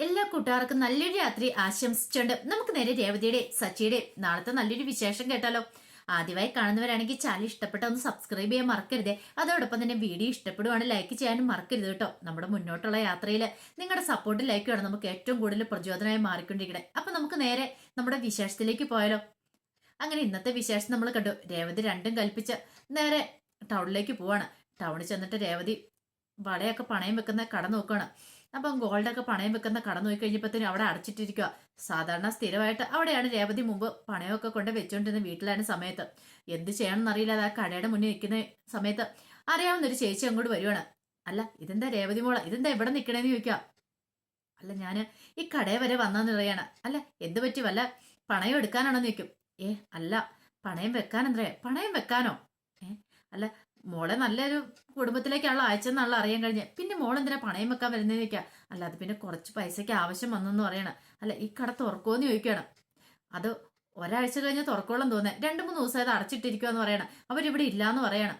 എല്ലാ കൂട്ടുകാർക്കും നല്ലൊരു രാത്രി ആശംസിച്ചുകൊണ്ട് നമുക്ക് നേരെ രേവതിയുടെ സച്ചിയുടെ നാളത്തെ നല്ലൊരു വിശേഷം കേട്ടാലോ? ആദ്യമായി കാണുന്നവരാണെങ്കിൽ ചാനൽ ഇഷ്ടപ്പെട്ട ഒന്ന് സബ്സ്ക്രൈബ് ചെയ്യാൻ മറക്കരുത്. അതോടൊപ്പം തന്നെ വീഡിയോ ഇഷ്ടപ്പെടുവാണ് ലൈക്ക് ചെയ്യാനും മറക്കരുത് കേട്ടോ. നമ്മുടെ മുന്നോട്ടുള്ള യാത്രയിൽ നിങ്ങളുടെ സപ്പോർട്ട് ലൈക്ക് വേണം നമുക്ക് ഏറ്റവും കൂടുതൽ പ്രചോദനമായി മാറിക്കൊണ്ടിരിക്കണേ. അപ്പൊ നമുക്ക് നേരെ നമ്മുടെ വിശേഷത്തിലേക്ക് പോയാലോ? അങ്ങനെ ഇന്നത്തെ വിശേഷം നമ്മൾ കണ്ടു. രേവതി രണ്ടും കൽപ്പിച്ച് നേരെ ടൗണിലേക്ക് പോവാണ്. ടൗണിൽ ചെന്നിട്ട് രേവതി വളയൊക്കെ പണയം വെക്കുന്ന കട നോക്കുകയാണ് അപ്പം ഗോൾഡൊക്കെ പണയം വെക്കുന്ന കട നോക്കി കഴിഞ്ഞപ്പോഴത്തേനും അവിടെ അടച്ചിട്ടിരിക്കുക സാധാരണ സ്ഥിരമായിട്ട് അവിടെയാണ് രേവതി മുമ്പ് പണയമൊക്കെ കൊണ്ട് വെച്ചുകൊണ്ടിരുന്ന വീട്ടിലാണ് സമയത്ത്. എന്ത് ചെയ്യണമെന്ന് അറിയില്ല ആ കടയുടെ മുന്നിൽ നിൽക്കുന്ന സമയത്ത് അറിയാവുന്ന ഒരു ചേച്ചി അങ്ങോട്ട് വരുവാണ്. അല്ല ഇതെന്താ രേവതി മോള? ഇതെന്താ എവിടെ നിൽക്കണേന്ന് ചോദിക്കാം അല്ല ഞാൻ ഈ കടയെ വരെ വന്നെന്ന് പറയാണ് അല്ല എന്ത് പറ്റി? വല്ല പണയം എടുക്കാനാണോ നിൽക്കും ഏ അല്ല പണയം വെക്കാനെന്തേ പണയം വെക്കാനോ? ഏ അല്ല മോളെ നല്ലൊരു കുടുംബത്തിലേക്കാണല്ലോ അയച്ചെന്നുള്ള അറിയാൻ കഴിഞ്ഞ. പിന്നെ മോൾ എന്തിനാ പണയം വെക്കാൻ ചോദിക്കാം. അല്ലാതെ പിന്നെ കുറച്ച് പൈസയ്ക്ക് ആവശ്യം വന്നെന്ന് പറയണം. അല്ല ഈ കട തുറക്കുമെന്ന് ചോദിക്കണം. അത് ഒരാഴ്ച കഴിഞ്ഞ് തുറക്കോളം തോന്നേ രണ്ട് മൂന്ന് ദിവസം ദിവസമായത് അടച്ചിട്ടിരിക്കുമെന്ന് പറയണം. അവരിവിടെ ഇല്ലാന്ന് പറയണം.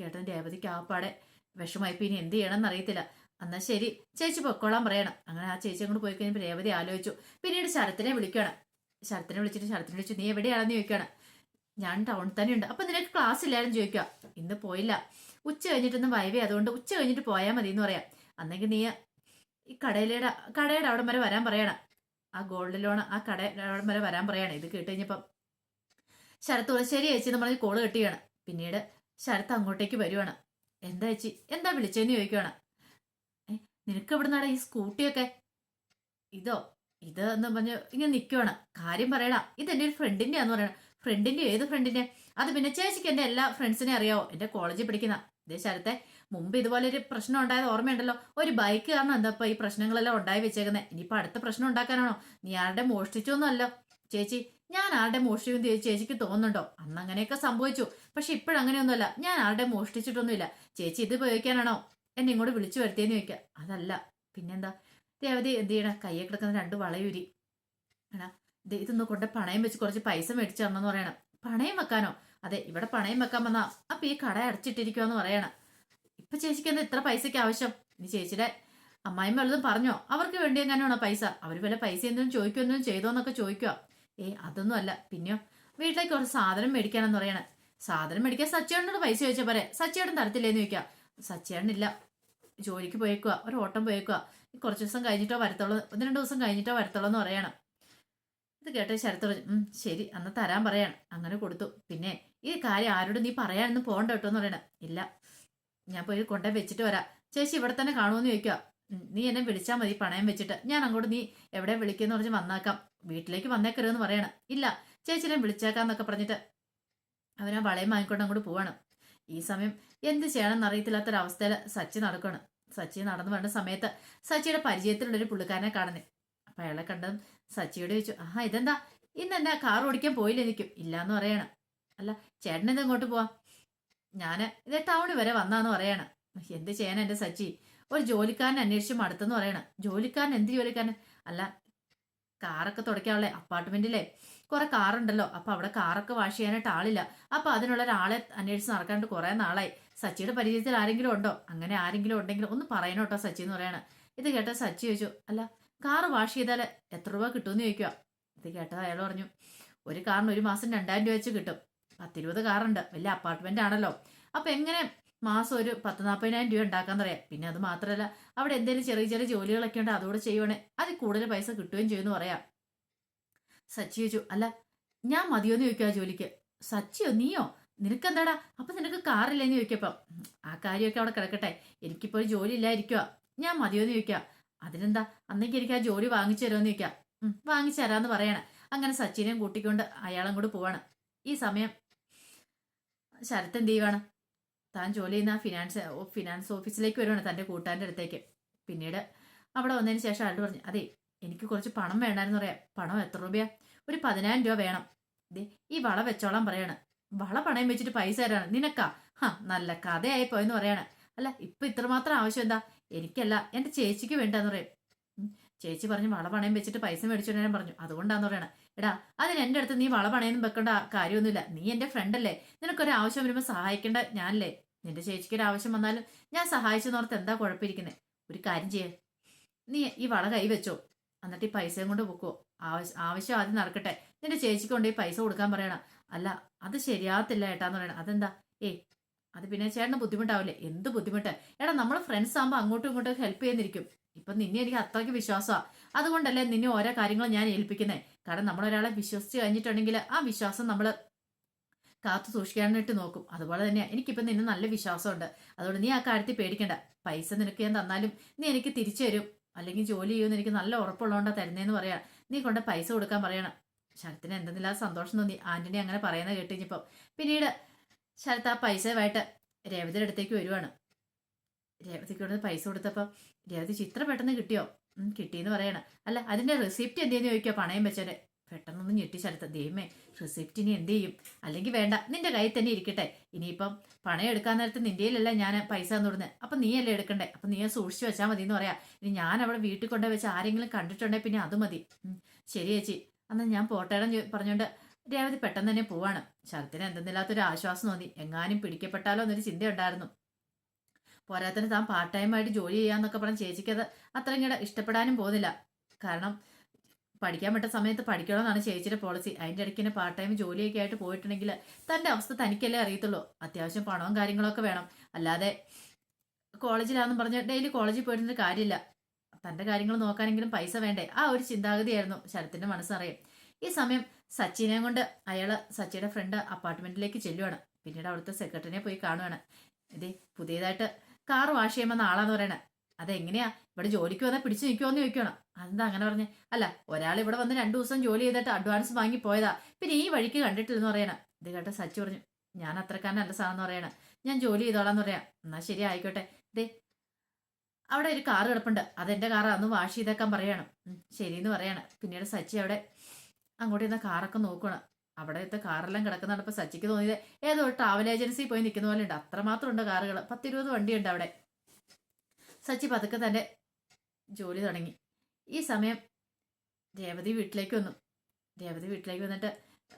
കേട്ടൻ രേവതിക്ക് ആപ്പാടെ വിഷമായി പിന്നെ എന്ത് ചെയ്യണമെന്ന് അറിയത്തില്ല എന്നാ ശരി ചേച്ചി പൊക്കോളാൻ പറയണം. അങ്ങനെ ആ ചേച്ചി അങ്ങോട്ട് പോയി കഴിഞ്ഞപ്പോൾ രേവതി ആലോചിച്ചു. പിന്നീട് ശരത്തിനെ വിളിക്കണം ശരത്തിനെ വിളിച്ചിട്ട് ശരത്തിനെ വിളിച്ചു നീ എവിടെയാണെന്ന് ചോദിക്കണം ഞാൻ ടൗണിൽ തന്നെ ഉണ്ട് അപ്പൊ നിനക്ക് ക്ലാസ് ഇല്ലായിരുന്നു ചോദിക്കുക ഇന്ന് പോയില്ല. ഉച്ച കഴിഞ്ഞിട്ടൊന്നും വൈവേ അതുകൊണ്ട് ഉച്ച കഴിഞ്ഞിട്ട് പോയാൽ മതി എന്ന് പറയാം. അന്നെങ്കിൽ നീ ഈ കടയിലേടെ കടയുടെ അവിടം വരെ വരാൻ പറയണം. ആ ഗോൾഡ് ലോൺ ആ കടയുടെ അവിടം വരെ വരാൻ പറയണം. ഇത് കേട്ട് കഴിഞ്ഞപ്പം ശരത്ത് ശരി ചേച്ചി എന്ന് പറഞ്ഞ് കോൾ കെട്ടിയാണ് പിന്നീട് ശരത്ത് അങ്ങോട്ടേക്ക് വരുവാണ്. എന്താ ചേച്ചി? എന്താ വിളിച്ചതെന്ന് ചോദിക്കുവാണ്. നിനക്ക് എവിടെ നിന്നാണ് ഈ സ്കൂട്ടിയൊക്കെ? ഇതോ ഇത് എന്ന് പറഞ്ഞ് ഇങ്ങനെ നിൽക്കുവാണ് കാര്യം പറയടാ എന്റെ ഒരു ഫ്രണ്ടിന്റെ ആന്ന് പറയണം. ഫ്രണ്ടിന്റെ ഏത് ഫ്രണ്ടിന്റെ? അത് പിന്നെ ചേച്ചിക്ക് എന്റെ എല്ലാ ഫ്രണ്ട്സിനെ അറിയാവോ? എന്റെ കോളേജിൽ പഠിക്കുന്ന ഇതേ ശരത്തെ മുമ്പ് ഇതുപോലെ ഒരു പ്രശ്നം ഉണ്ടായത് ഓർമ്മയുണ്ടല്ലോ. ഒരു ബൈക്ക് കാരണം എന്താ ഈ പ്രശ്നങ്ങളെല്ലാം ഉണ്ടായി വെച്ചേക്കുന്നത് ഇനിയിപ്പോ അടുത്ത പ്രശ്നം ഉണ്ടാക്കാനാണോ? നീ ആരുടെ മോഷ്ടിച്ചൊന്നുമല്ലോ ചേച്ചി ഞാൻ ആരുടെ മോഷ്ടിക്കും ചേച്ചിക്ക് തോന്നുന്നുണ്ടോ? അന്ന് അങ്ങനെയൊക്കെ സംഭവിച്ചു. പക്ഷെ ഇപ്പോഴങ്ങനെയൊന്നുമല്ല. ഞാൻ ആരുടെ മോഷ്ടിച്ചിട്ടൊന്നുമില്ല. ചേച്ചി ഇത് ഉപയോഗിക്കാനാണോ? എന്നെ ഇങ്ങോട്ട് വിളിച്ചു വരുത്തിയെന്ന് ചോദിക്കുക അതല്ല. പിന്നെന്താ? രേവതി എന്ത് ചെയ്യണം? കയ്യെ കിടക്കുന്ന രണ്ട് വളയൂരി. ഇത് ഇതൊന്ന് കൊണ്ട് പണയം വെച്ച് കുറച്ച് പൈസ മേടിച്ചു തരണമെന്ന് പറയണം. പണയം വെക്കാനോ? അതെ ഇവിടെ പണയം വെക്കാൻ വന്നാ. അപ്പൊ ഈ കട അടച്ചിട്ടിരിക്കുവാന്ന് പറയണം. ഇപ്പൊ ചേച്ചിക്ക് എന്താ ഇത്ര പൈസയ്ക്ക് ആവശ്യം? ഇനി ചേച്ചിയുടെ അമ്മായിമ്മ വല്ലതും പറഞ്ഞോ? അവർക്ക് വേണ്ടി എങ്ങനെയാണോ പൈസ? അവർ വല്ല പൈസ എന്തെങ്കിലും ചോദിക്കോ എന്തെങ്കിലും ചെയ്തോ എന്നൊക്കെ ചോദിക്കുക ഏ അതൊന്നും അല്ല. പിന്നെയോ? വീട്ടിലേക്ക് കുറച്ച് സാധനം മേടിക്കാനെന്ന് പറയണം. സാധനം മേടിക്കാൻ സച്ചേട്ടനോട് പൈസ ചോദിച്ചാൽ പോരെ? സച്ചേട്ടൻ തരത്തില്ലേന്ന് ചോദിക്കാം. സച്ചേട്ടനില്ല. ജോലിക്ക് പോയേക്കുക ഒരു ഓട്ടം പോയേക്കുക കുറച്ച് ദിവസം കഴിഞ്ഞിട്ടോ വരത്തുള്ളൂ. ഒന്ന് രണ്ട് ദിവസം കഴിഞ്ഞിട്ടോ വരത്തുള്ളൂ എന്ന് പറയണം. ഇത് കേട്ട ശരത്ത് പറഞ്ഞു ശരി അന്ന് തരാൻ പറയാണ്. അങ്ങനെ കൊടുത്തു. പിന്നെ ഈ കാര്യം ആരോടും നീ പറയാനൊന്നും പോകണ്ട കേട്ടോ എന്ന് പറയണം. ഇല്ല ഞാൻ പോയി കൊണ്ടേ വെച്ചിട്ട് വരാം. ചേച്ചി ഇവിടെ തന്നെ കാണുമെന്ന് ചോദിക്കുക നീ എന്നെ വിളിച്ചാൽ മതി പണയം വെച്ചിട്ട്. ഞാൻ അങ്ങോട്ട് നീ എവിടെ വിളിക്കുന്ന പറഞ്ഞ് വന്നാക്കാം. വീട്ടിലേക്ക് വന്നേക്കരുതെന്ന് പറയണം. ഇല്ല ചേച്ചിനെ വിളിച്ചേക്കാന്നൊക്കെ പറഞ്ഞിട്ട് അവനാ വളയം വാങ്ങിക്കൊണ്ട് അങ്ങോട്ട് പോവാണ്. ഈ സമയം എന്ത് ചെയ്യണമെന്ന് അറിയത്തില്ലാത്തൊരവസ്ഥയിൽ സച്ചി നടക്കണം. സച്ചി നടന്നു വരുന്ന സമയത്ത് സച്ചിയുടെ പരിചയത്തിലുള്ളൊരു പുള്ളിക്കാരനെ കാണുന്നേ. അപ്പം അയാളെ കണ്ടതും സച്ചിയോട് ചോദിച്ചു ആഹാ ഇതെന്താ? ഇന്ന് എന്നാ കാർ ഓടിക്കാൻ പോയില്ല എനിക്കും ഇല്ലാന്ന് പറയണം. അല്ല ചേട്ടൻ ഇത് ഇങ്ങോട്ട് പോവാം? ഞാൻ ഇത് ടൗണിൽ വരെ വന്നാന്ന് പറയണം. എന്ത് ചെയ്യാൻ എന്റെ സച്ചി? ഒരു ജോലിക്കാരനെ അന്വേഷിച്ച് മടുത്തെന്ന് പറയണം. ജോലിക്കാരൻ? എന്ത് ജോലിക്കാരൻ? അല്ല കാറൊക്കെ തുടയ്ക്കാനുള്ള അപ്പാർട്ട്മെന്റിലെ കുറെ കാറുണ്ടല്ലോ അപ്പൊ അവിടെ കാറൊക്കെ വാഷ് ചെയ്യാനായിട്ട് ആളില്ല. അപ്പൊ അതിനുള്ള ഒരാളെ അന്വേഷിച്ച് നടക്കാണ്ട് കുറെ നാളായി. സച്ചിയുടെ പരിചയത്തിൽ ആരെങ്കിലും ഉണ്ടോ? അങ്ങനെ ആരെങ്കിലും ഉണ്ടെങ്കിൽ ഒന്ന് പറയണോട്ടോ സച്ചി എന്ന് പറയണം. ഇത് കേട്ട സച്ചി ചോദിച്ചു അല്ല കാറ് വാഷ് ചെയ്താൽ എത്ര രൂപ കിട്ടുമെന്ന് ചോദിക്കുക ഇത് കേട്ടത് അയാൾ പറഞ്ഞു ഒരു കാറിന് ഒരു മാസം രണ്ടായിരം രൂപ വെച്ച് കിട്ടും. പത്തിരുപത് കാറുണ്ട്. വലിയ അപ്പാർട്ട്മെന്റ് ആണല്ലോ. അപ്പൊ എങ്ങനെ മാസം ഒരു പത്ത് നാൽപ്പതിനായിരം രൂപ ഉണ്ടാക്കാൻ പറയാം പിന്നെ അത് മാത്രമല്ല അവിടെ എന്തെങ്കിലും ചെറിയ ചെറിയ ജോലികളൊക്കെ ഉണ്ട് അതുകൂടെ ചെയ്യുവാണേ അതിൽ കൂടുതൽ പൈസ കിട്ടുകയും ചെയ്യുമെന്ന് പറയാം. സച്ചി ചോദിച്ചു അല്ല ഞാൻ മതിയോന്ന് ചോദിക്കുക ജോലിക്ക്. സച്ചിയോ നീയോ? നിനക്കെന്താടാ? അപ്പൊ നിനക്ക് കാറില്ലെന്ന് ചോദിക്കപ്പം. "ഉം, ആ കാര്യമൊക്കെ അവിടെ കിടക്കട്ടെ. എനിക്കിപ്പോ ഒരു ജോലി ഇല്ലായിരിക്കുക ഞാൻ മതിയോന്ന് ചോദിക്കുക അതിനെന്താ അന്നേക്ക് എനിക്ക് ആ ജോലി വാങ്ങിച്ചു തരുമെന്ന് ചോദിക്കാം. വാങ്ങിച്ചു തരാന്ന് പറയണം. അങ്ങനെ സച്ചിനെയും കൂട്ടിക്കൊണ്ട് അയാളും കൂടെ പോവാണ്. ഈ സമയം ശരത്ത് എന്ത് ചെയ്യുവാണ്? താൻ ജോലി ചെയ്യുന്ന ഫിനാൻസ് ഫിനാൻസ് ഓഫീസിലേക്ക് വരുവാണ് തന്റെ കൂട്ടാന്റെ അടുത്തേക്ക്. പിന്നീട് അവിടെ വന്നതിന് ശേഷം ആളോട് പറഞ്ഞു അതെ എനിക്ക് കുറച്ച് പണം വേണമായിരുന്നു പറയാം. പണം എത്ര രൂപയാ? ഒരു പതിനായിരം രൂപ വേണം. ദേ ഈ വള വെച്ചോളാം പറയാണ്. വള പണയം വെച്ചിട്ട് പൈസ തരാണ് നിനക്കാ? ഹാ നല്ല കഥയായി പോയെന്ന് പറയാണ്. അല്ല ഇപ്പൊ ഇത്രമാത്രം ആവശ്യം എന്താ? എനിക്കല്ല എന്റെ ചേച്ചിക്ക് വേണ്ടാന്ന് പറയും. ചേച്ചി പറഞ്ഞു വള പണയം വെച്ചിട്ട് പൈസ മേടിച്ചോണ്ട് ഞാൻ പറഞ്ഞു. അതുകൊണ്ടാന്ന് പറയണേ. എടാ അതിന് എന്റെ അടുത്ത് നീ വള പണയം വെക്കേണ്ട കാര്യമൊന്നുമില്ല. നീ എന്റെ ഫ്രണ്ടല്ലേ നിനക്കൊരു ആവശ്യം വരുമ്പോൾ സഹായിക്കേണ്ട ഞാനല്ലേ? നിന്റെ ചേച്ചിക്ക് ഒരു ആവശ്യം വന്നാലും ഞാൻ സഹായിച്ചെന്നോർത്ത് എന്താ കുഴപ്പമിരിക്കുന്നത് ഒരു കാര്യം ചെയ്യേ. നീ ഈ വള കൈ വെച്ചോ. എന്നിട്ട് ഈ പൈസയും കൊണ്ട് പൊക്കോ. ആവശ്യം ആവശ്യം ആദ്യം നടക്കട്ടെ. നിന്റെ ചേച്ചിക്ക് കൊണ്ട് ഈ പൈസ കൊടുക്കാൻ പറയണം. അല്ല അത് ശരിയാകത്തില്ല ഏട്ടാന്ന് പറയണം. അതെന്താ? ഏ അത് പിന്നെ ചേട്ടന് ബുദ്ധിമുട്ടാവില്ലേ? എന്ത് ബുദ്ധിമുട്ട്? ഏടാ നമ്മൾ ഫ്രണ്ട്സ് ആകുമ്പോൾ അങ്ങോട്ടും ഇങ്ങോട്ടും ഹെൽപ്പ് ചെയ്യുന്നിരിക്കും. ഇപ്പം നിന്നെ എനിക്ക് അത്രയ്ക്ക് വിശ്വാസമാണ് അതുകൊണ്ടല്ലേ നിന്നെ ഓരോ കാര്യങ്ങളും ഞാൻ ഏൽപ്പിക്കുന്നത് കാരണം നമ്മൾ ഒരാളെ വിശ്വസിച്ച് കഴിഞ്ഞിട്ടുണ്ടെങ്കിൽ ആ വിശ്വാസം നമ്മൾ കാത്തു സൂക്ഷിക്കാനായിട്ട് നോക്കും. അതുപോലെ തന്നെയാണ് എനിക്കിപ്പം നിന്നെ നല്ല വിശ്വാസമുണ്ട്. അതുകൊണ്ട് നീ ആ കാര്യത്തിൽ പേടിക്കണ്ട. പൈസ നിനക്ക് ഞാൻ തന്നാലും നീ എനിക്ക് തിരിച്ചു തരും. അല്ലെങ്കിൽ ജോലി ചെയ്യുമെന്ന് എനിക്ക് നല്ല ഉറപ്പുള്ളതുകൊണ്ടാണ് തരുന്നതെന്ന് പറയാം. നീ കൊണ്ട് പൈസ കൊടുക്കാൻ പറയണം. ശരത്തിന് എന്തെന്നില്ലാതെ സന്തോഷം തോന്നി. ആന്റണി അങ്ങനെ പറയുന്നത് കേട്ടിഞ്ഞപ്പം പിന്നീട് ശരത്ത് ആ പൈസയുമായിട്ട് രേവതിയുടെ അടുത്തേക്ക് വരുവാണ്. രേവതിക്ക് കൊടുത്ത് പൈസ കൊടുത്തപ്പോൾ രേവതി ചിത്ര പെട്ടെന്ന് കിട്ടിയോ? കിട്ടിയെന്ന് പറയണം. അല്ല അതിന്റെ റെസിപ്റ്റ് എന്തേന്ന് ചോദിക്കുക പണയം വെച്ചത് പെട്ടെന്നൊന്നും ഞെട്ടി ശരത്ത് ദൈവമേ റെസിപ്റ്റ് ഇനി എന്ത് ചെയ്യും? അല്ലെങ്കിൽ വേണ്ട നിന്റെ കയ്യിൽ തന്നെ ഇരിക്കട്ടെ. ഇനിയിപ്പം പണം എടുക്കാൻ നേരത്ത് നിന്റെയിലല്ല ഞാൻ പൈസ തന്നിടുന്നത് അപ്പൊ നീയല്ലേ എടുക്കണ്ടേ? അപ്പൊ നീ സൂക്ഷിച്ചു വെച്ചാൽ മതി എന്ന് പറയാ. ഇനി ഞാൻ അവിടെ വീട്ടിൽ കൊണ്ടുപോയി വെച്ച് ആരെങ്കിലും കണ്ടിട്ടുണ്ടെങ്കിൽ പിന്നെ അത് മതി. ശരി ചേച്ചി. അന്ന് ഞാൻ പോട്ടേടം പറഞ്ഞുകൊണ്ട് രേവതി പെട്ടെന്ന് തന്നെ പോവാണ്. ശരത്തിന് എന്തെന്നില്ലാത്തൊരു ആശ്വാസം തോന്നി. എങ്ങാനും പിടിക്കപ്പെട്ടാലോ എന്നൊരു ചിന്തയുണ്ടായിരുന്നു. പോരാത്തിന് താൻ പാർട്ട് ടൈം ആയിട്ട് ജോലി ചെയ്യാന്നൊക്കെ പറഞ്ഞ് ചേച്ചിക്ക് അത് അത്ര ഇങ്ങോട്ട് ഇഷ്ടപ്പെടാനും പോകുന്നില്ല. കാരണം പഠിക്കാൻ പറ്റുന്ന സമയത്ത് പഠിക്കണമെന്നാണ് ചേച്ചിയുടെ പോളിസി അതിന്റെ ഇടയ്ക്ക് തന്നെ പാർട്ട് ടൈം ജോലിയൊക്കെ ആയിട്ട് പോയിട്ടുണ്ടെങ്കിൽ തന്റെ അവസ്ഥ തനിക്കല്ലേ അറിയത്തുള്ളൂ. അത്യാവശ്യം പണവും കാര്യങ്ങളൊക്കെ വേണം. അല്ലാതെ കോളേജിലാണെന്ന് പറഞ്ഞ് ഡെയിലി കോളേജിൽ പോയിട്ടൊരു കാര്യമില്ല. തന്റെ കാര്യങ്ങൾ നോക്കാനെങ്കിലും പൈസ വേണ്ടേ? ആ ഒരു ചിന്താഗതിയായിരുന്നു ശരത്തിന്റെ മനസ്സറിയാം ഈ സമയം സച്ചിനെ കൊണ്ട് അയാൾ സച്ചിയുടെ ഫ്രണ്ട് അപ്പാർട്ട്മെന്റിലേക്ക് ചെല്ലുവാണ്. പിന്നീട് അവിടുത്തെ സെക്രട്ടറിനെ പോയി കാണുവാണ്. ഇതേ പുതിയതായിട്ട് കാർ വാഷ് ചെയ്യുമെന്ന ആളാന്ന് പറയണേ. അതെങ്ങനെയാ? ഇവിടെ ജോലിക്ക് വന്നാൽ പിടിച്ചു നിൽക്കുമോന്ന് ചോദിക്കണം അതെന്താ അങ്ങനെ പറഞ്ഞ്? അല്ല ഒരാൾ ഇവിടെ വന്ന് രണ്ടു ദിവസം ജോലി ചെയ്തിട്ട് അഡ്വാൻസ് വാങ്ങി പോയതാ. പിന്നെ ഈ വഴിക്ക് കണ്ടിട്ടില്ലെന്ന് പറയണ. ഇത് കേട്ട സച്ചി പറഞ്ഞു ഞാൻ അത്രക്കാരനല്ല സാറെന്ന് പറയണ. ഞാൻ ജോലി ചെയ്തോളാന്ന് പറയാം. എന്നാ ശരി ആയിക്കോട്ടെ. ദേ അവിടെ ഒരു കാർ കിടപ്പുണ്ട്. അതെന്റെ കാർ അന്ന് വാഷ് ചെയ്തേക്കാൻ പറയണം. ശരി ശരിയെന്ന് പറയാണ്. പിന്നീട് സച്ചി അവിടെ അങ്ങോട്ട് ഇരുന്ന കാറൊക്കെ നോക്കണം അവിടത്തെ കാറെല്ലാം കിടക്കുന്നുണ്ടപ്പോൾ സച്ചിക്ക് തോന്നിയത്. ഏതോ ട്രാവൽ ഏജൻസി പോയി നിൽക്കുന്ന പോലെ ഉണ്ട്. അത്ര അത്രമാത്രം ഉണ്ട് കാറുകൾ പത്തിരുപത് വണ്ടിയുണ്ട് അവിടെ. സച്ചി പതുക്കെ തന്നെ ജോലി തുടങ്ങി. ഈ സമയം രേവതി വീട്ടിലേക്ക് വന്നു. രേവതി വീട്ടിലേക്ക് വന്നിട്ട്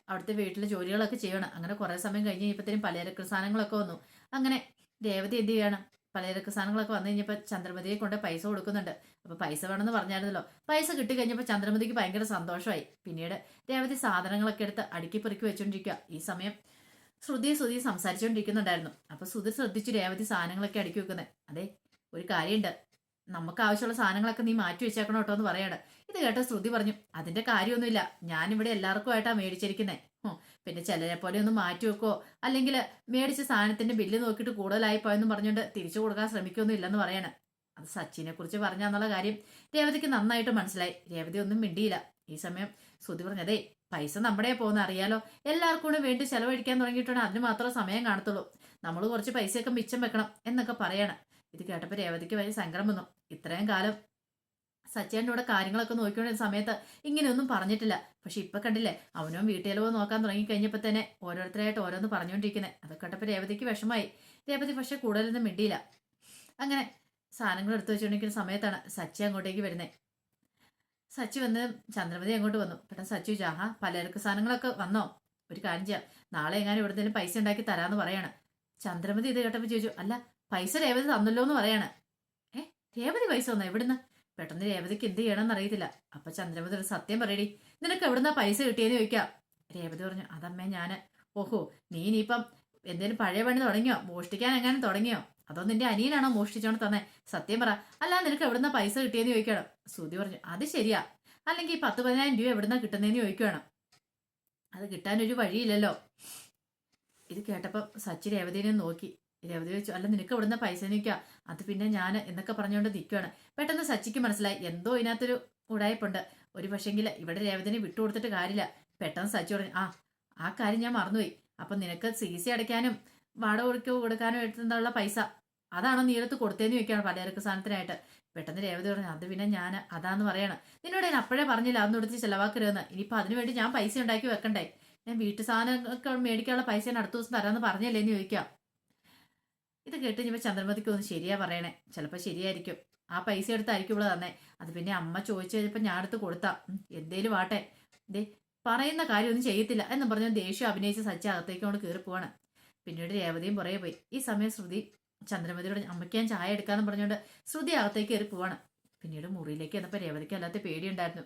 അവിടുത്തെ വീട്ടിലെ ജോലികളൊക്കെ ചെയ്യണം അങ്ങനെ കുറേ സമയം കഴിഞ്ഞ് കഴിഞ്ഞപ്പോഴത്തേനും പലചരക്ക് സാധനങ്ങളൊക്കെ വന്നു. അങ്ങനെ രേവതി എന്ത് ചെയ്യണം പലചരക്ക് സാധനങ്ങളൊക്കെ വന്നു കഴിഞ്ഞപ്പോൾ ചന്ദ്രമതിയെ കൊണ്ട് പൈസ കൊടുക്കുന്നുണ്ട്. അപ്പോൾ പൈസ വേണമെന്ന് പറഞ്ഞായിരുന്നല്ലോ. പൈസ കിട്ടി കഴിഞ്ഞപ്പോൾ ചന്ദ്രമതിക്ക് ഭയങ്കര സന്തോഷമായി. പിന്നീട് രേവതി സാധനങ്ങളൊക്കെ എടുത്ത് അടുക്കി പെറുക്കി വെച്ചുകൊണ്ടിരിക്കുക ഈ സമയം ശ്രുതി ശ്രുതി സംസാരിച്ചുകൊണ്ടിരിക്കുന്നുണ്ടായിരുന്നു അപ്പൊ ശ്രുതി ശ്രദ്ധിച്ചു രേവതി സാധനങ്ങളൊക്കെ അടുക്കി വെക്കുന്നത് അതെ ഒരു കാര്യമുണ്ട് നമുക്ക് ആവശ്യമുള്ള സാധനങ്ങളൊക്കെ നീ മാറ്റി വെച്ചേക്കണം കേട്ടോ എന്ന് പറയാണ്. ഇത് കേട്ട ശ്രുതി പറഞ്ഞു അതിന്റെ കാര്യമൊന്നുമില്ല. ഞാനിവിടെ എല്ലാവർക്കും ആയിട്ടാണ് മേടിച്ചിരിക്കുന്നത് പിന്നെ ചിലരെ പോലെ ഒന്ന് മാറ്റി വെക്കോ. അല്ലെങ്കിൽ മേടിച്ച സാധനത്തിന്റെ ബില്ല് നോക്കിയിട്ട് കൂടുതലായി പോയെന്ന് പറഞ്ഞുകൊണ്ട് തിരിച്ചു കൊടുക്കാൻ ശ്രമിക്കൊന്നും ഇല്ലെന്ന് പറയാണ്. അത് സച്ചിനെ കുറിച്ച് പറഞ്ഞാന്നുള്ള കാര്യം രേവതിക്ക് നന്നായിട്ട് മനസ്സിലായി. രേവതി ഒന്നും മിണ്ടിയില്ല. ഈ സമയം ശ്രുതി പറഞ്ഞതേ പൈസ നമ്മുടെ പോകുന്ന അറിയാലോ. എല്ലാവർക്കും വേണ്ടി ചെലവഴിക്കാൻ തുടങ്ങിയിട്ടാണ് അതിന് മാത്രമേ സമയം കാണത്തുള്ളൂ. നമ്മൾ കുറച്ച് പൈസയൊക്കെ മിച്ചം വെക്കണം എന്നൊക്കെ പറയണം. ഇത് കേട്ടപ്പോൾ രേവതിക്ക് വലിയ സങ്കടം വന്നു. ഇത്രയും കാലം സച്ചേന്റെ കൂടെ കാര്യങ്ങളൊക്കെ നോക്കിക്കൊണ്ടിരുന്ന സമയത്ത് ഇങ്ങനെയൊന്നും പറഞ്ഞിട്ടില്ല. പക്ഷെ ഇപ്പൊ കണ്ടില്ലേ അവനോ വീട്ടിലോ നോക്കാൻ തുടങ്ങി കഴിഞ്ഞപ്പോൾ തന്നെ ഓരോരുത്തരായിട്ട് ഓരോന്ന് പറഞ്ഞുകൊണ്ടിരിക്കുന്നത് അത് കേട്ടപ്പോൾ രേവതിക്ക് വിഷമായി രേവതി പക്ഷെ കൂടുതലൊന്നും മിണ്ടിയില്ല. അങ്ങനെ സാധനങ്ങൾ എടുത്തു വെച്ചുകൊണ്ടിരിക്കുന്ന സമയത്താണ് സച്ചി അങ്ങോട്ടേക്ക് വരുന്നത് സച്ചി വന്ന് ചന്ദ്രമതി അങ്ങോട്ട് വന്നു. പെട്ടെന്ന് സച്ചി ചോദിച്ചു ആഹാ പലചരക്ക് സാധനങ്ങളൊക്കെ വന്നോ? ഒരു കാര്യം ചെയ്യാം. നാളെ എങ്ങാനും ഇവിടെ നിന്നും പൈസ ഉണ്ടാക്കി തരാന്ന് പറയാണ്. ചന്ദ്രമതി ഇത് കേട്ടപ്പോൾ ചോദിച്ചു അല്ല പൈസ രേവതി തന്നല്ലോ എന്ന് പറയാണ്. ഏ രേവതി പൈസ വന്നോ എവിടുന്ന്? പെട്ടെന്ന് രേവതിക്ക് എന്ത് ചെയ്യണമെന്ന് അറിയത്തില്ല. അപ്പൊ ചന്ദ്രമതി ഒരു സത്യം പറയടി. നിനക്ക് എവിടുന്നാ പൈസ കിട്ടിയെന്ന് ചോദിക്കാം. രേവതി പറഞ്ഞു അതമ്മേ ഞാൻ. ഓഹോ നീ ഇനിയിപ്പം എന്തേലും പഴയ പണി തുടങ്ങിയോ? മോഷ്ടിക്കാൻ എങ്ങാനും തുടങ്ങിയോ? അതോ നിന്റെ അനിയനാണോ മോഷ്ടിച്ചോണ്ട് തന്നെ? സത്യം പറ. അല്ല നിനക്ക് എവിടുന്ന പൈസ കിട്ടിയെന്ന് ചോദിക്കണം. സുതി പറഞ്ഞു അത് ശരിയാ. അല്ലെങ്കിൽ പത്ത് പതിനായിരം രൂപ എവിടുന്ന കിട്ടുന്നതെന്ന് ചോദിക്കണം അത് കിട്ടാനൊരു വഴിയില്ലല്ലോ. ഇത് കേട്ടപ്പം സച്ചി രേവതിനെ നോക്കി. രേവതി ചോദിച്ചു അല്ല നിനക്ക് ഇവിടുന്ന് പൈസ നിൽക്കുക അത് പിന്നെ ഞാൻ എന്നൊക്കെ പറഞ്ഞുകൊണ്ട് നിൽക്കുകയാണ് പെട്ടെന്ന് സച്ചിക്ക് മനസ്സിലായി. എന്തോ ഇതിനകത്തൊരു ഉടായ്പുണ്ട്. ഒരു പക്ഷെങ്കിൽ ഇവിടെ രേവതിനെ വിട്ടുകൊടുത്തിട്ട് കാര്യമില്ല. പെട്ടെന്ന് സച്ചി പറഞ്ഞു ആ ആ കാര്യം ഞാൻ മറന്നുപോയി. അപ്പൊ നിനക്ക് സി സി അടയ്ക്കാനും വാടക കൊടുക്കോ കൊടുക്കാനും എടുത്തുള്ള പൈസ അതാണോ നീ എടുത്ത് കൊടുത്തേന്ന് ചോദിക്കുകയാണ് പലചരക്ക് സാധനത്തിനായിട്ട്. പെട്ടെന്ന് രേവതി പറഞ്ഞു അത് പിന്നെ ഞാൻ അതാന്ന് പറയണം. നിന്നോട് ഞാൻ അപ്പോഴേ പറഞ്ഞില്ല അതൊന്നും എടുത്ത് ചിലവാക്കരുതെന്ന്. ഇനിയിപ്പോൾ അതിനു വേണ്ടി ഞാൻ പൈസ ഉണ്ടാക്കി വെക്കണ്ടേ? ഞാൻ വീട്ടു സാധനങ്ങളൊക്കെ മേടിക്കാനുള്ള പൈസ ഞാൻ അടുത്ത ദിവസം തരാമെന്ന് പറഞ്ഞല്ലേ എന്ന് ചോദിക്കാം ഇത് കേട്ട് കഴിഞ്ഞപ്പോൾ ചന്ദ്രമതിക്ക് ഒന്ന് ശരിയാ പറയണേ. ചിലപ്പോൾ ശരിയായിരിക്കും. ആ പൈസ എടുത്തായിരിക്കും ഇവിടെ തന്നെ. അത് പിന്നെ അമ്മ ചോദിച്ചു കഴിഞ്ഞപ്പോൾ ഞാൻ എടുത്ത് കൊടുത്താ. എന്തേലും ആട്ടെ ദേ പറയുന്ന കാര്യമൊന്നും ചെയ്യത്തില്ല എന്ന് പറഞ്ഞ ദേഷ്യം അഭിനയിച്ച് സച്ച അകത്തേക്ക് കൊണ്ട് കയറി പോവാണ്. പിന്നീട് രേവതിയും പുറകെ പോയി. ഈ സമയം ശ്രുതി ചന്ദ്രമതിയോട് അമ്മയ്ക്ക് ഞാൻ ചായ എടുക്കാന്ന് പറഞ്ഞുകൊണ്ട് ശ്രുതി അകത്തേക്ക് കയറി പോവാണ്. പിന്നീട് മുറിയിലേക്ക് വന്നപ്പോൾ രേവതിക്ക് അല്ലാത്ത പേടിയുണ്ടായിരുന്നു.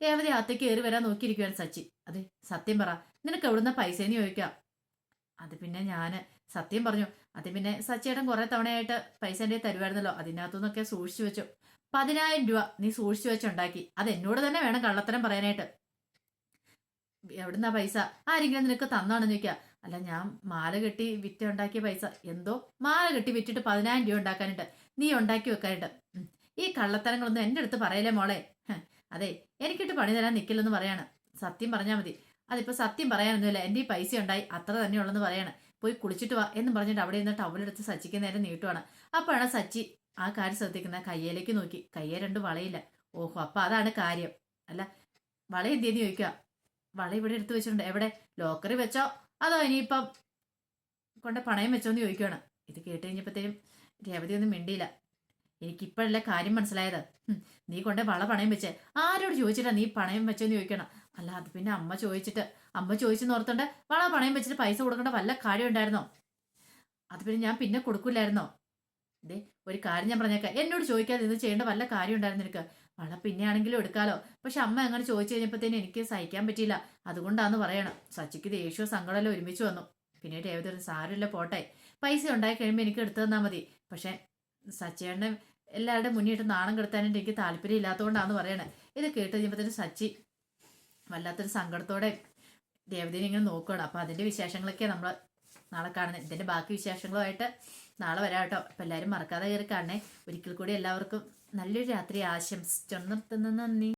രേവതി അകത്തേക്ക് കയറി വരാൻ നോക്കിയിരിക്കുകയാണ് സച്ചി അതെ സത്യം പറ. നിനക്ക് എവിടുന്ന പൈസ എന്ന് ചോദിക്കാം. അത് പിന്നെ ഞാൻ സത്യം പറഞ്ഞു. അത് പിന്നെ സച്ചേടൻ കുറെ തവണയായിട്ട് പൈസ എന്റെ തരുമായിരുന്നല്ലോ അതിനകത്തുനിന്നൊക്കെ സൂക്ഷിച്ചു വെച്ചു. പതിനായിരം രൂപ നീ സൂക്ഷിച്ചു വെച്ചുണ്ടാക്കി. അത് എന്നോട് തന്നെ വേണം കള്ളത്തരം പറയാനായിട്ട്. എവിടുന്നാ പൈസ? ആരെങ്കിലും നിനക്ക് തന്നാണെന്ന് ചോദിക്കുക അല്ല ഞാൻ മാല കെട്ടി വിറ്റ് ഉണ്ടാക്കിയ പൈസ. എന്തോ? മാല കെട്ടി വിറ്റിട്ട് പതിനായിരം രൂപ ഉണ്ടാക്കാനുണ്ട്. നീ ഉണ്ടാക്കി വെക്കാനുണ്ട്. ഈ കള്ളത്തരങ്ങളൊന്നും എന്റെ അടുത്ത് പറയലേ മോളെ? അതെ എനിക്കിട്ട് പണി തരാൻ നിൽക്കില്ലെന്ന് പറയാണ്. സത്യം പറഞ്ഞാൽ മതി. അതിപ്പോൾ സത്യം പറയാനൊന്നുമില്ല. എന്റെ ഈ പൈസ ഉണ്ടായി അത്ര തന്നെയുള്ളെന്ന് പറയാണ്. പോയി കുളിച്ചിട്ട് വാ എന്ന് പറഞ്ഞിട്ട് അവിടെ നിന്ന് ടവലെടുത്ത് സച്ചിക്ക് നേരെ നീട്ടുവാണ്. അപ്പോഴാണ് സച്ചി ആ കാര്യം ശ്രദ്ധിക്കുന്ന കയ്യേലേക്ക് നോക്കി. കയ്യെ രണ്ട് വളയില്ല. ഓഹോ അപ്പൊ അതാണ് കാര്യം. അല്ല വള എന്തിയെന്ന് ചോദിക്കുക? വള ഇവിടെ എടുത്തു വെച്ചിട്ടുണ്ട്. എവിടെ? ലോക്കറി വെച്ചോ? അതോ ഇനിയിപ്പം കൊണ്ട് പണയം വെച്ചോ എന്ന് ചോദിക്കുകയാണ് ഇത് കേട്ട് കഴിഞ്ഞപ്പോഴത്തേനും രേവതി ഒന്നും മിണ്ടിയില്ല. എനിക്കിപ്പോഴല്ലേ കാര്യം മനസ്സിലായത്? നീ കൊണ്ട് വള പണയം വെച്ചേ. ആരോട് ചോദിച്ചിട്ടാ നീ പണയം വെച്ചോ എന്ന് ചോദിക്കണം? അല്ല അത് പിന്നെ അമ്മ ചോദിച്ചിട്ട് അമ്മ ചോദിച്ചെന്ന് ഓർത്തോണ്ട് വള പണയം വെച്ചിട്ട് പൈസ കൊടുക്കേണ്ട വല്ല കാര്യം ഉണ്ടായിരുന്നോ? അത് പിന്നെ ഞാൻ പിന്നെ കൊടുക്കില്ലായിരുന്നോ ദേ ഒരു കാര്യം ഞാൻ പറഞ്ഞേക്കാം. എന്നോട് ചോദിക്കാതെ ഇത് ചെയ്യേണ്ട വല്ല കാര്യം ഉണ്ടായിരുന്നു എനിക്ക് വള പിന്നെ ആണെങ്കിലും എടുക്കാലോ. പക്ഷെ അമ്മ അങ്ങനെ ചോദിച്ചു കഴിഞ്ഞപ്പോഴത്തേനും എനിക്ക് സഹിക്കാൻ പറ്റിയില്ല. അതുകൊണ്ടാന്ന് പറയണം. സച്ചിക്ക് ദേഷ്യവും സങ്കടമല്ലോ ഒരുമിച്ച് വന്നു. പിന്നെ രേവതി സാരമില്ല പോട്ടെ. പൈസ ഉണ്ടായി കഴിയുമ്പോൾ എനിക്ക് എടുത്തു തന്നാൽ മതി. പക്ഷെ സച്ചിയുടെ എല്ലാവരുടെ മുന്നിട്ട് നാണം കെടുത്താനായിട്ട് എനിക്ക് താല്പര്യം ഇല്ലാത്തതുകൊണ്ടാണെന്ന് പറയണേ. ഇത് കേട്ട് കഴിഞ്ഞപ്പോഴത്തേനും സച്ചി വല്ലാത്തൊരു സങ്കടത്തോടെ ദേവതയെ ഇങ്ങനെ നോക്കുകയാണ് അപ്പോൾ അതിന്റെ വിശേഷങ്ങളൊക്കെ നമ്മൾ നാളെ കാണുന്നത് ഇതിന്റെ ബാക്കി വിശേഷങ്ങളുമായിട്ട് നാളെ വരാം കേട്ടോ. അപ്പം എല്ലാവരും മറക്കാതെ കയറി കാണണേ. ഒരിക്കൽ കൂടി എല്ലാവർക്കും നല്ലൊരു രാത്രി ആശംസിച്ചു. നന്ദി.